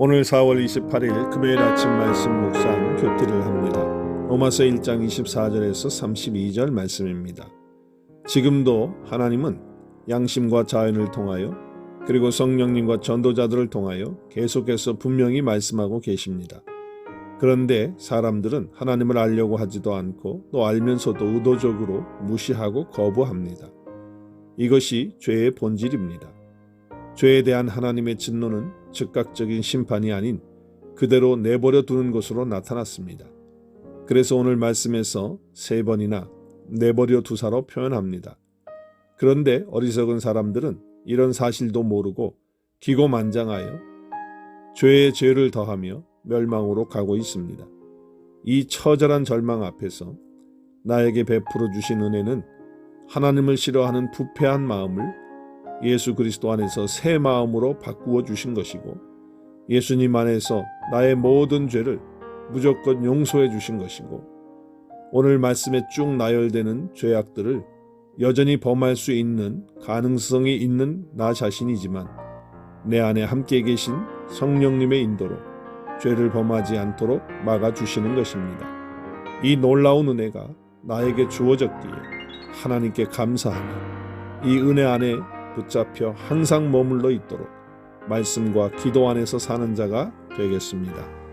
오늘 4월 28일 금요일 아침 말씀 묵상 교티를 합니다. 로마서 1장 24절에서 32절 말씀입니다. 지금도 하나님은 양심과 자연을 통하여 그리고 성령님과 전도자들을 통하여 계속해서 분명히 말씀하고 계십니다. 그런데 사람들은 하나님을 알려고 하지도 않고 또 알면서도 의도적으로 무시하고 거부합니다. 이것이 죄의 본질입니다. 죄에 대한 하나님의 진노는 즉각적인 심판이 아닌 그대로 내버려 두는 것으로 나타났습니다. 그래서 오늘 말씀에서 세 번이나 내버려 두사로 표현합니다. 그런데 어리석은 사람들은 이런 사실도 모르고 기고만장하여 죄에 죄를 더하며 멸망으로 가고 있습니다. 이 처절한 절망 앞에서 나에게 베풀어 주신 은혜는 하나님을 싫어하는 부패한 마음을 예수 그리스도 안에서 새 마음으로 바꾸어 주신 것이고 예수님 안에서 나의 모든 죄를 무조건 용서해 주신 것이고 오늘 말씀에 쭉 나열되는 죄악들을 여전히 범할 수 있는 가능성이 있는 나 자신이지만 내 안에 함께 계신 성령님의 인도로 죄를 범하지 않도록 막아 주시는 것입니다. 이 놀라운 은혜가 나에게 주어졌기에 하나님께 감사하며 이 은혜 안에 붙잡혀 항상 머물러 있도록 말씀과 기도 안에서 사는 자가 되겠습니다.